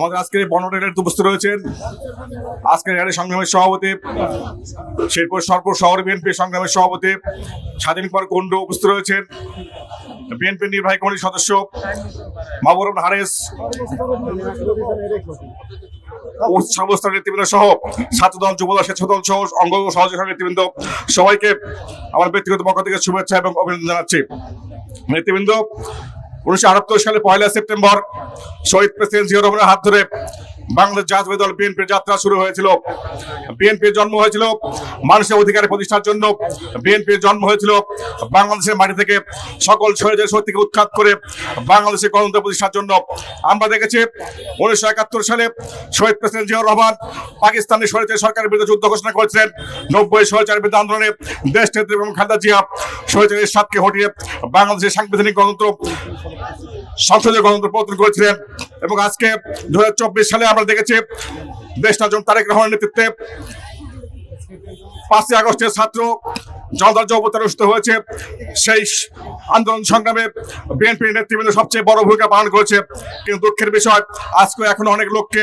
আমাদের আজকের বনরেলের উপস্থিত রয়েছেন আজকের র্যালি সংগ্রামের সভাপতি শেরপুর সরপুর শহর বিএনপি সংগ্রামের সভাপতি স্বাধীন কুমার কুণ্ডু উপস্থিত রয়েছেন। বিএনপি নির্বাহী কমিটির সদস্য মাহবুর হারেস সমস্ত নেতৃবৃন্দ সহ ছাত্রদল যুবদল স্বেচ্ছাদল সহ অঙ্গ সহযোগী নেতৃবৃন্দ সবাইকে আমার ব্যক্তিগত পক্ষ থেকে শুভেচ্ছা এবং অভিনন্দন জানাচ্ছি। নেতৃবৃন্দ উনিশশো আটাত্তর সালে পয়লা সেপ্টেম্বর শহীদ প্রেসিডেন্ট জিয়া রহমানের হাত ধরে বাংলাদেশ জাতীয় দল বিএনপির যাত্রা শুরু হয়েছিল। বিএনপির জন্ম হয়েছিল মানুষের অধিকার প্রতিষ্ঠার জন্য। বিএনপির জন্ম হয়েছিল বাংলাদেশের মাটি থেকে সকল শহীদের শক্তিকে উৎখাত করে বাংলাদেশের গণতন্ত্র প্রতিষ্ঠার জন্য। আমরা দেখেছি উনিশশো একাত্তর সালে শহীদ প্রেসিডেন্ট জিয়াউর রহমান পাকিস্তানের শহীদের সরকারের বিরুদ্ধে যুদ্ধ ঘোষণা করেছিলেন। নব্বই শহীদের বিরুদ্ধে আন্দোলনে দেশ নেত্রী এবং খালেদা জিয়া শহীদের সাতকে হটিয়ে বাংলাদেশের সাংবিধানিক গণতন্ত্র সংসদীয় গণতন্ত্র প্রবর্তন করেছিলেন এবং আজকে দু হাজার চব্বিশ সালে আমরা দেখেছি দেশ নাজন তারেক রহমানের নেতৃত্বে পাঁচই আগস্টের ছাত্র জনতার জগতে অনুষ্ঠিত হয়েছে। সেই আন্দোলন সংগ্রামে বিএনপির নেতৃবৃন্দ সবচেয়ে বড় ভূমিকা পালন করেছে। কিন্তু দুঃখের বিষয় আজকে এখন অনেক লোককে,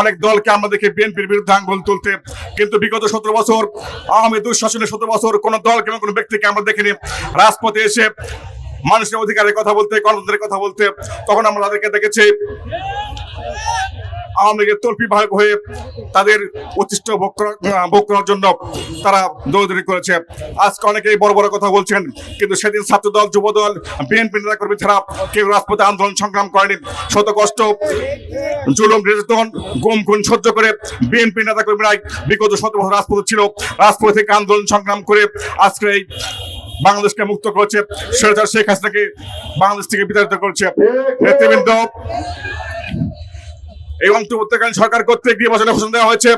অনেক দলকে আমরা দেখি বিএনপির বিরুদ্ধে আঙ্গুল তুলতে। কিন্তু বিগত সতেরো বছর, আওয়ামী দুঃশাসনের সতেরো বছর কোনো দল কিংবা কোনো ব্যক্তিকে আমরা দেখিনি। রাজপথে এসে মানুষের অধিকারের কথা বলতে, গণতন্ত্রের কথা বলতে, তখন আমরা তাদেরকে দেখেছি, আওয়ামী লীগের তল্পি ভাগ হয়ে তাদের অতিষ্ঠ ভোগ করা- ভোগ করার জন্য তারা দৌড়দৌড়ি করেছে। আজকে অনেকেই বড় বড় কথা বলছেন, কিন্তু সেদিন ছাত্র ছাত্রদল, যুবদল, বিএনপি নেতা কর্মী ছাড়া কেউ রাজপথে আন্দোলন সংগ্রাম করেনি। শত কষ্ট, জুলুম, নির্যাতন গুম খুন সহ্য করে বিএনপি নেতা কর্মীরা বিগত শত বছর রাজপথে ছিল। রাজপথ থেকে আন্দোলন সংগ্রাম করে আজকে এই বাংলাদেশকে মুক্ত করেছে। সরকার শেখ হাসিনাকে বাংলাদেশ থেকে বিতাড়িত করেছে নেতৃবৃন্দ। এই অন্তর্বর্তীকালীন সরকার কর্তৃক বছরে ঘোষণা দেওয়া হয়েছে।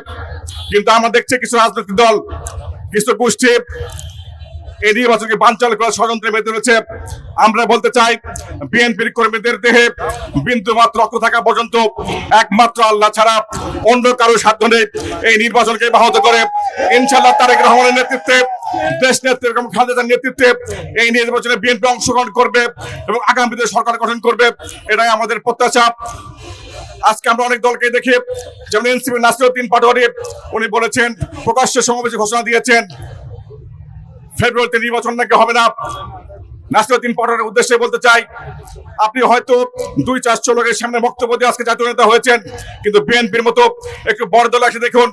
কিন্তু আমরা দেখছি কিছু রাজনৈতিক দল, কিছু গোষ্ঠী এই নির্বাচনকে বানচাল করার ষড়যন্ত্রে মেতে রয়েছে। আমরা বলতে চাই, বিএনপির কর্মীদের দেহে বিন্দু মাত্র রক্ত থাকা পর্যন্ত একমাত্র আল্লাহ ছাড়া অন্য কারও সাধ্য নেই। এই নির্বাচনকে ব্যাহত করে ইনশাল্লাহ তারেক রহমানের নেতৃত্বে, দেশ নেত্রী এবং খালেদার নেতৃত্বে এই নির্বাচনে বিএনপি অংশগ্রহণ করবে এবং আগামীতে সরকার গঠন করবে, এটাই আমাদের প্রত্যাশা। আজকে আমরা অনেক দলকে দেখি, যেমন এনসিপি নাসিরুদ্দিন পাটোয়ারি, উনি বলেছেন, প্রকাশ্য সমাবেশে ঘোষণা দিয়েছেন ফেব্রুয়ারিতে নির্বাচন নাকি হবে না? নাসিরুদ্দিন পাটোয়ারির উদ্দেশ্যে বলতে চাই, আপনি হয়তো দুই চারশো লোকের সামনে বক্তব্য দিয়ে আজকে জাতীয় নেতা হয়েছেন, কিন্তু বিএনপির মতো একটু বড় দল এসে দেখুন,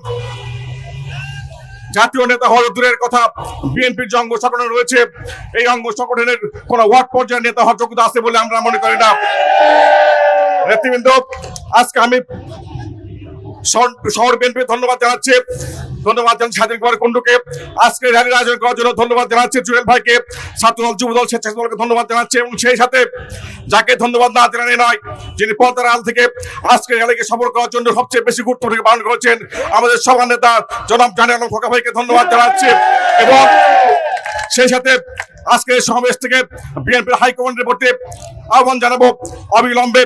জাতীয় নেতা হওয়ার দূরের কথা, বিএনপির যে অঙ্গ সংগঠন রয়েছে, এই অঙ্গ সংগঠনের কোন ওয়ার্ড পর্যায়ের নেতা হওয়ার যোগ্যতা আছে বলে আমরা মনে করি না। নেতৃবৃন্দ, আজকে আমি শহর- ধন্যবাদ জানাচ্ছি। ধন্যবাদ জানাচ্ছি স্বাধীন কুমার কুণ্ডুকে। আজকে র্যালির আয়োজন করার জন্য ধন্যবাদ জানাচ্ছি জুয়েল ভাইকে। ছাত্রদল, যুবদল, স্বেচ্ছাসেবককে ধন্যবাদ জানাচ্ছি এবং সেই সাথে যাকে ধন্যবাদ না জানানি নয়, যিনি পর্দার আল থেকে আজকে র্যালিকে সফল করার জন্য সবচেয়ে বেশি গুরুত্ব থেকে পালন করেছেন, আমাদের সভা নেতা জনাব জানি আলম খোকা ভাইকে ধন্যবাদ জানাচ্ছি। এবং সেই সাথে আজকে সমাবেশ থেকে বিএনপির হাইকমান্ডের প্রতি আহ্বান জানাব অবিলম্বে।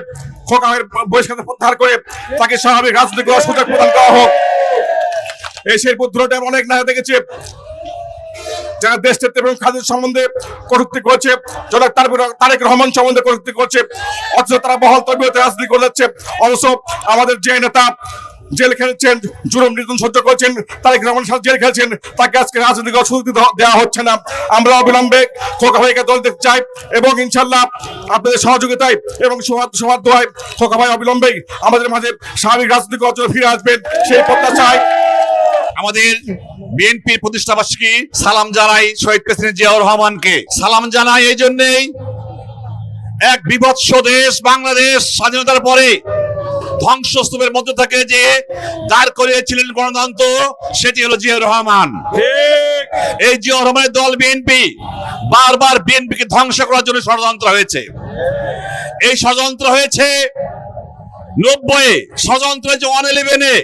খোকামের বহিষ্কার প্রত্যাহার করে তাকে স্বাভাবিক রাজনৈতিক সুযোগ প্রদান করা হোক। এই শেরপুর দুটোটা অনেক নায়ক দেখেছে, যারা দেশ নেত্রী এবং খাদের সম্বন্ধে কটূক্তি করছে, যারা তার তারেক রহমান সম্বন্ধে কটূক্তি করছে, অথচ তারা বহল তবিয়তে রাজনীতি করে যাচ্ছে। অথচ আমাদের যে নেতা জেল খেলেছেন, জুলুম নির্যাতন সহ্য করেছেন, তারেক রহমান সাথে জেল খেলছেন, তাকে আজকে রাজনৈতিক সুযোগ দেওয়া- হচ্ছে না। আমরা অবিলম্বে খোকা ভাইকে দল দেখতে চাই এবং ইনশাল্লাহ আপনাদের সহযোগিতায় এবং সৌহার্দ্য হয় খোকা ভাই অবিলম্বেই আমাদের মাঝে স্বাভাবিক রাজনৈতিক অঞ্চলে ফিরে আসবেন। সেই প্রত্যাশায় আমাদের বিএনপির প্রতিষ্ঠাবার্ষিকী সালাম জানাই শহীদ প্রেসিডেন্ট জিয়াউর রহমানকে। সালাম জানাই এই জন্যেই এক বিভৎস দেশ, বাংলাদেশ স্বাধীনতার পরে ধ্বংসস্তূপের মধ্যে থেকে যে দাঁড় করিয়েছিলেন গণতন্ত্র সেটি হলো জিয়াউর রহমান। এই জিয়াউর রহমানের দল বিএনপি বারবার বিএনপিকে ধ্বংস করার জন্য ষড়যন্ত্র হয়েছে। এই ষড়যন্ত্র হয়েছে নব্বই ষড়যন্ত্র হয়েছে ওয়ান ইলেভেনে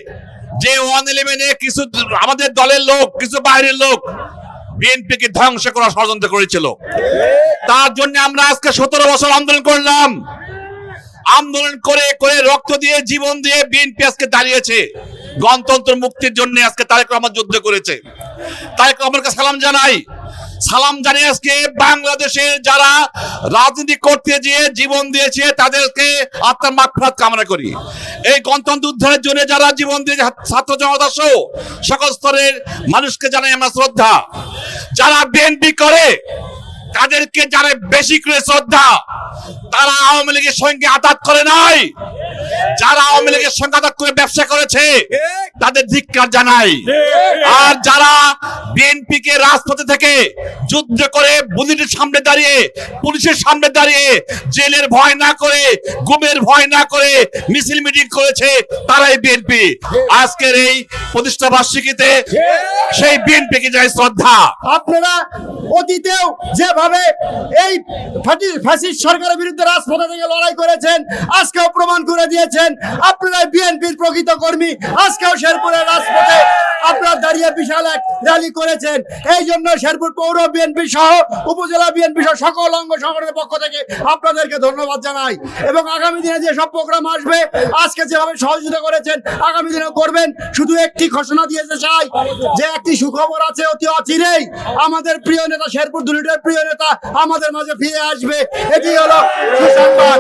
যে ওয়ান ইলেভেনে কিছু আমাদের দলের লোক কিছু বাইরের লোক বিএনপিকে ধ্বংস করার ষড়যন্ত্র করেছিল। তার জন্য আমরা আজকে সতেরো বছর আন্দোলন করলাম। আন্দোলন করে করে রক্ত দিয়ে, জীবন দিয়ে বিএনপি আজকে দাঁড়িয়েছে। গণতন্ত্র মুক্তির জন্য আজকে তারেক রহমান যুদ্ধ করেছে। তারেক রহমানকে সালাম জানাই। সালাম জানিয়ে আজকে বাংলাদেশের যারা রাজনীতি করতে গিয়ে জীবন দিয়েছে, তাদেরকে আত্মার মাগফিরাত কামনা করি। এই গণতন্ত্র উদ্ধারের জন্য যারা জীবন দিয়েছে, ছাত্র জনতা সহ সকল স্তরের মানুষকে জানাই আমরা শ্রদ্ধা। যারা বিএনপি করে তাদেরকে যারা বেশি করে শ্রদ্ধা তারা আওয়ামী লীগের সঙ্গে আতাত করে নাই। যারা আওয়ামী লীগের সঙ্গে করে ব্যবসা করেছে তাদের ধিক্কার জানাই। আর যারা বিএনপি কে রাজপথে থেকে যুদ্ধ করে বুলেটের সামনে দাঁড়িয়ে পুলিশের সামনে দাঁড়িয়ে জেলের ভয় না করে গুমের ভয় না করে মিছিল মিটিং করেছে তারাই বিএনপি। আজকের এই প্রতিষ্ঠা বার্ষিকীতে সেই বিএনপি কে যায় শ্রদ্ধা। আপনারা অতীতেও যেভাবে এই ফ্যাসিস্ট সরকারের বিরুদ্ধে রাজপথে থেকে লড়াই করেছেন আজকেও প্রমাণ করে দিয়েছেন। আপনারা বিএনপির প্রকৃত কর্মী আজকেও শেরপুরের রাজপথে আপনারা দাঁড়িয়ে বিশাল এক র্যালি করেছেন। এই জন্য শেরপুর পৌর বিএনপি সহ, উপজেলা বিএনপি সহ সকল অঙ্গ সংগঠনের পক্ষ থেকে আপনাদেরকে ধন্যবাদ জানাই। এবং আগামী দিনে যে সব প্রোগ্রাম আসবে, আজকে যেভাবে সহযোগিতা করেছেন, আগামী দিনে করবেন। শুধু একটি ঘোষণা দিয়েছে চাই যে একটি সুখবর আছে, অতি অচিরেই আমাদের প্রিয় নেতা, শেরপুর দুলিটের প্রিয় নেতা আমাদের মাঝে ফিরে আসবে। এটি হলো সুসংবাদ।